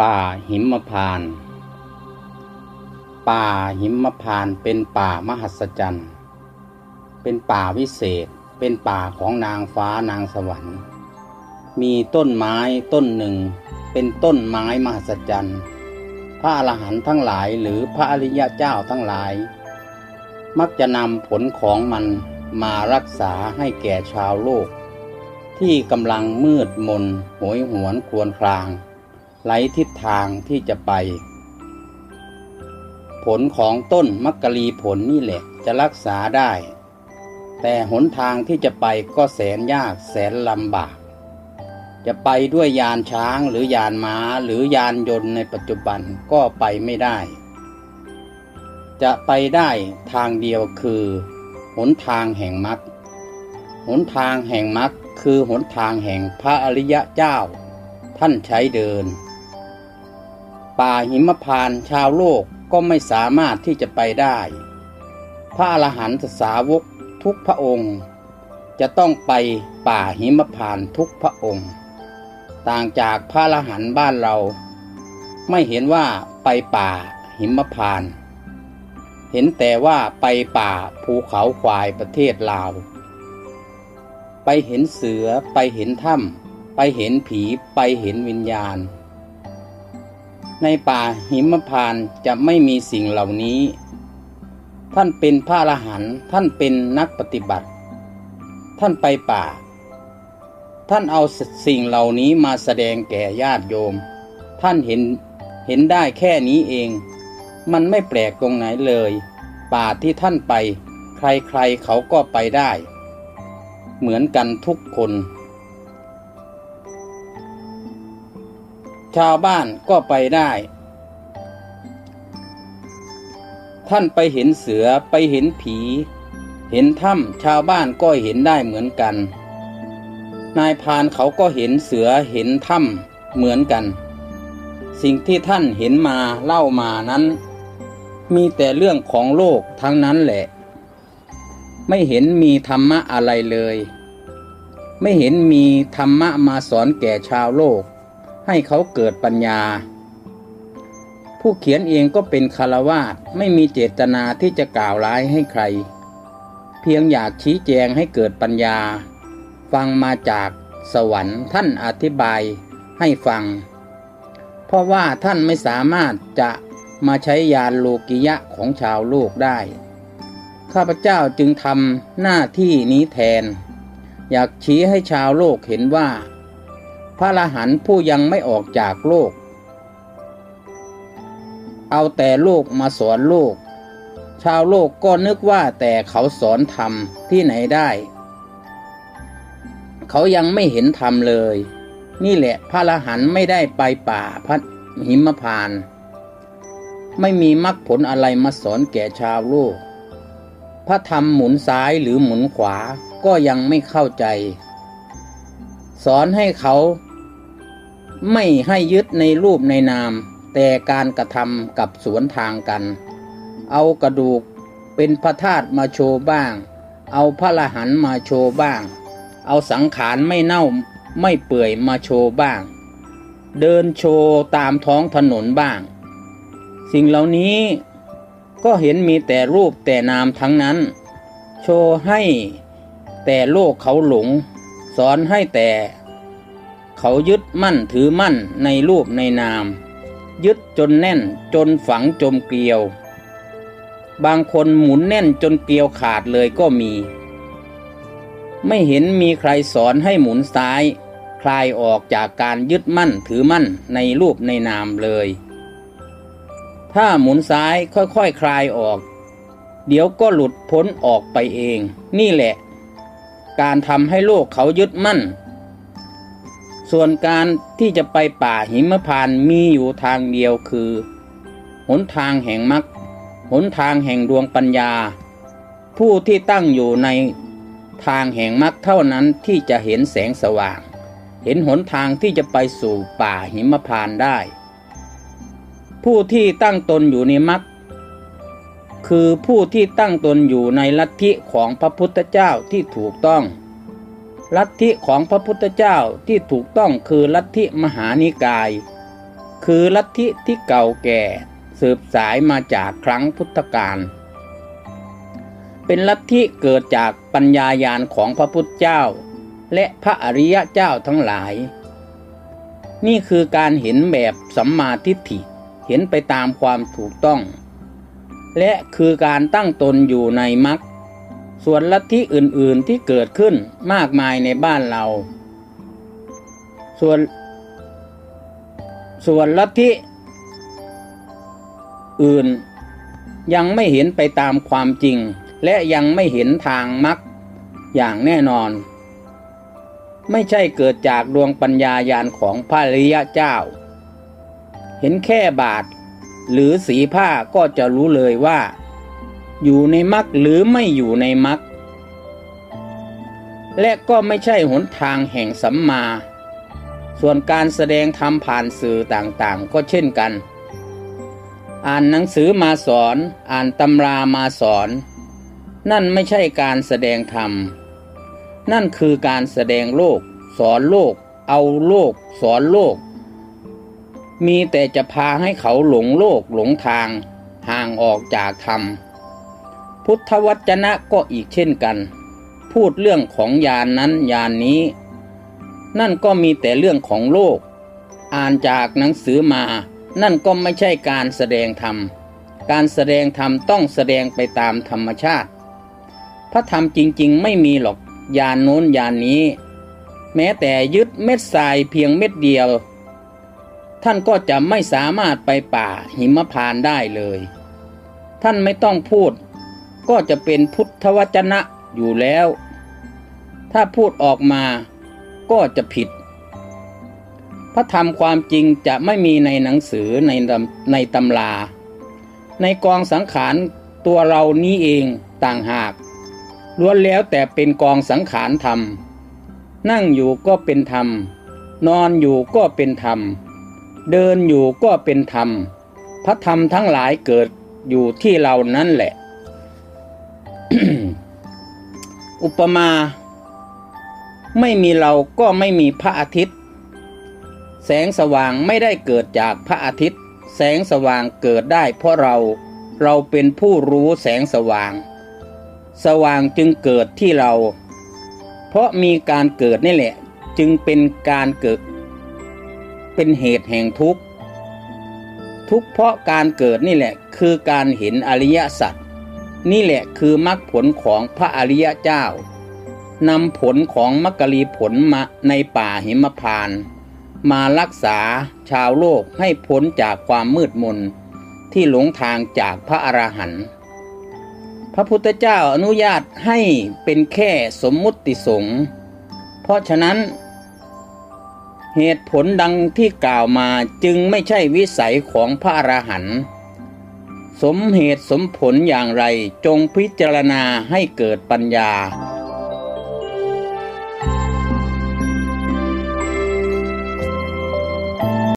ป่าหิมพานต์ป่าหิมพานต์เป็นป่ามหัศจรรย์ เป็นป่าวิเศษ เป็นป่าของนางฟ้านางสวรรค์ มีต้นไม้ต้นหนึ่ง เป็นต้นไม้มหัศจรรย์ พระอรหันต์ทั้งหลายหรือพระอริยเจ้าทั้งหลาย มักจะนำผลของมันมารักษาให้แก่ชาวโลก ที่กำลังมืดมนโหยหวนควญคราง ไหลทิศทางที่จะไป ผลของต้นมักกะลีผลนี่แหละจะรักษาได้ แต่หนทางที่จะไปก็แสนยากแสนลำบาก จะไปด้วยยานช้างหรือยานม้าหรือยานยนต์ในปัจจุบันก็ไปไม่ได้ จะไปได้ทางเดียวคือ หนทางแห่งมรรคหนทางแห่งมรรคคือหนทางแห่งพระอริยะเจ้า ท่านใช้เดิน ป่าหิมพานต์ชาวโลกก็ไม่สามารถที่จะไปได้ พระอรหันตสาวกทุกพระองค์ จะต้องไปป่าหิมพานต์ทุกพระองค์ ต่างจากพระอรหันต์บ้านเรา ไม่เห็นว่าไปป่าหิมพานต์เห็นแต่ว่าไปป่าภูเขาควายประเทศลาว ไปเห็นเสือไปเห็นถ้ำไปเห็นผีไปเห็นวิญญาณ ในป่าหิมพานจะไม่มีสิ่งเหล่านี้ ท่านเป็นพระอรหันต์ท่านเป็นนักปฏิบัติ ท่านไปป่า ท่านเอาสิ่งเหล่านี้มาแสดงแก่ญาติโยม ท่านเห็นเห็นได้แค่นี้เอง มันไม่แปลกตรงไหนเลย ป่าที่ท่านไป ใครๆเขาก็ไปได้ เหมือนกันทุกคน ชาวบ้านก็ไปได้ ท่านไปเห็นเสือไปเห็นผี เห็นถ้ำชาวบ้านก็เห็นได้เหมือนกัน นายพานเขาก็เห็นเสือเห็นถ้ำเหมือนกัน สิ่งที่ท่านเห็นมาเล่ามานั้น มีแต่เรื่องของโลกทั้งนั้นแหละ ไม่เห็นมีธรรมะอะไรเลย ไม่เห็นมีธรรมะมาสอนแก่ชาวโลก ให้เขาเกิดปัญญา ผู้เขียนเองก็เป็นคารวาสไม่มีเจตนาที่จะกล่าวร้ายให้ใคร เพียงอยากชี้แจงให้เกิดปัญญา ฟังมาจากสวรรค์ท่านอธิบายให้ฟัง เพราะว่าท่านไม่สามารถจะมาใช้ยานโลกิยะของชาวโลกได้ ข้าพเจ้าจึงทำหน้าที่นี้แทน อยากชี้ให้ชาวโลกเห็นว่า พระอรหันผู้ยังไม่ออกจากโลก เอาแต่โลกมาสอนโลก ชาวโลกก็นึกว่าแต่เขาสอนธรรมที่ไหนได้ เขายังไม่เห็นธรรมเลย นี่แหละพระอรหันไม่ได้ไปป่าพัดหิมพาน ไม่มีมรรคผลอะไรมาสอนแก่ชาวโลก พระธรรมหมุนซ้ายหรือหมุนขวาก็ยังไม่เข้าใจ สอนให้เขา ไม่ให้ยึดในรูปในนาม แต่การกระทำกับสวนทางกัน เอากระดูกเป็นพระธาตุมาโชว์บ้าง เอาพระละหันต์มาโชว์บ้าง เอาสังขารไม่เน่าไม่เปื่อยมาโชว์บ้าง เดินโชว์ตามท้องถนนบ้าง สิ่งเหล่านี้ก็เห็นมีแต่รูปแต่นามทั้งนั้น โชว์ให้แต่โลกเขาหลง สอนให้แต่ เขายึดมั่นถือมั่นในรูปในนาม ยึดจนแน่นจนฝังจมเกลียว บางคนหมุนแน่นจนเกลียวขาดเลยก็มี ไม่เห็นมีใครสอนให้หมุนซ้าย คลายออกจากการยึดมั่นถือมั่นในรูปในนามเลย ถ้าหมุนซ้ายค่อยๆคคลายออก เดี๋ยวก็หลุดพ้นออกไปเอง นี่แหละ การทำให้โลกเขายึดมั่น ส่วนการที่จะไปป่าหิมพานต์มีอยู่ทางเดียวคือ หนทางแห่งมรรคหนทางแห่งดวงปัญญา ผู้ที่ตั้งอยู่ในทางแห่งมรรคเท่านั้นที่จะเห็นแสงสว่าง เห็นหนทางที่จะไปสู่ป่าหิมพานต์ได้ ผู้ที่ตั้งตนอยู่ในมรรคคือผู้ที่ตั้งตนอยู่ในลัทธิของพระพุทธเจ้าที่ถูกต้อง ลัทธิของพระพุทธเจ้าที่ถูกต้องคือลัทธิมหานิกาย คือลัทธิที่เก่าแก่ สืบสายมาจากครั้งพุทธกาลเป็นลัทธิเกิดจากปัญญายาณของพระพุทธเจ้า และพระอริยเจ้าทั้งหลาย นี่คือการเห็นแบบสัมมาทิฏฐิเห็นไปตามความถูกต้อง และคือการตั้งตนอยู่ในมรรค ส่วนลัทธิอื่นๆที่เกิดขึ้นมากมายในบ้านเรา ส่วน ส่วนลัทธิอื่นยังไม่เห็นไปตามความจริง และยังไม่เห็นทางมรรคอย่างแน่นอน ไม่ใช่เกิดจากดวงปัญญายาณของพระริยเจ้า เห็นแค่บาท หรือสีผ้าก็จะรู้เลยว่า อยู่ในมรรคหรือไม่อยู่ในมรรคและก็ไม่ใช่หนทางแห่งสัมมา ส่วนการแสดงธรรมผ่านสื่อต่างๆ ก็เช่นกัน อ่านหนังสือมาสอน อ่านตำรามาสอน นั่นไม่ใช่การแสดงธรรม นั่นคือการแสดงโลก สอนโลก เอาโลก สอนโลก มีแต่จะพาให้เขาหลงโลกหลงทาง ห่างออกจากธรรม พุทธวจนะก็อีกเช่นกัน พูดเรื่องของยานนั้นยานนี้ นั่นก็มีแต่เรื่องของโลก อ่านจากหนังสือมา นั่นก็ไม่ใช่การแสดงธรรม การแสดงธรรมต้องแสดงไปตามธรรมชาติ พระธรรมจริงๆ ไม่มีหรอกยานโน้นยานนี้ แม้แต่ยึดเม็ดทรายเพียงเม็ดเดียว ท่านก็จะไม่สามารถไปป่าหิมพานได้เลย ท่านไม่ต้องพูด ก็จะเป็นพุทธวจนะอยู่แล้ว ถ้าพูดออกมาก็จะผิด พระธรรมความจริงจะไม่มีในหนังสือในในตำรา ในกองสังขารตัวเรานี้เองต่างหากล้วนแล้วแต่เป็นกองสังขารธรรม นั่งอยู่ก็เป็นธรรม นอนอยู่ก็เป็นธรรม เดินอยู่ก็เป็นธรรม พระธรรมทั้งหลายเกิดอยู่ที่เรานั่นแหละ อุปมา ไม่มีเราก็ไม่มีพระอาทิตย์ แสงสว่างไม่ได้เกิดจากพระอาทิตย์ แสงสว่างเกิดได้เพราะเราเราเป็นผู้รู้แสงสว่าง สว่างจึงเกิดที่เรา เพราะมีการเกิดนี่แหละ จึงเป็นการเกิด เป็นเหตุแห่งทุกข์ทุกเพราะการเกิดนี่แหละ คือการเห็นอริยสัจ นี่แหละคือมรรคผลของพระอริยเจ้านำผลของมักกะลีผลมาในป่าหิมพานต์มารักษาชาวโลกให้พ้นจากความมืดมนที่หลงทางจากพระอรหันต์พระพุทธเจ้าอนุญาตให้เป็นแค่สมมุติสงฆ์เพราะฉะนั้น เหตุผลดังที่กล่าวมาจึงไม่ใช่วิสัยของพระอรหันต์ สมเหตุสมผลอย่างไรจงพิจารณาให้เกิดปัญญา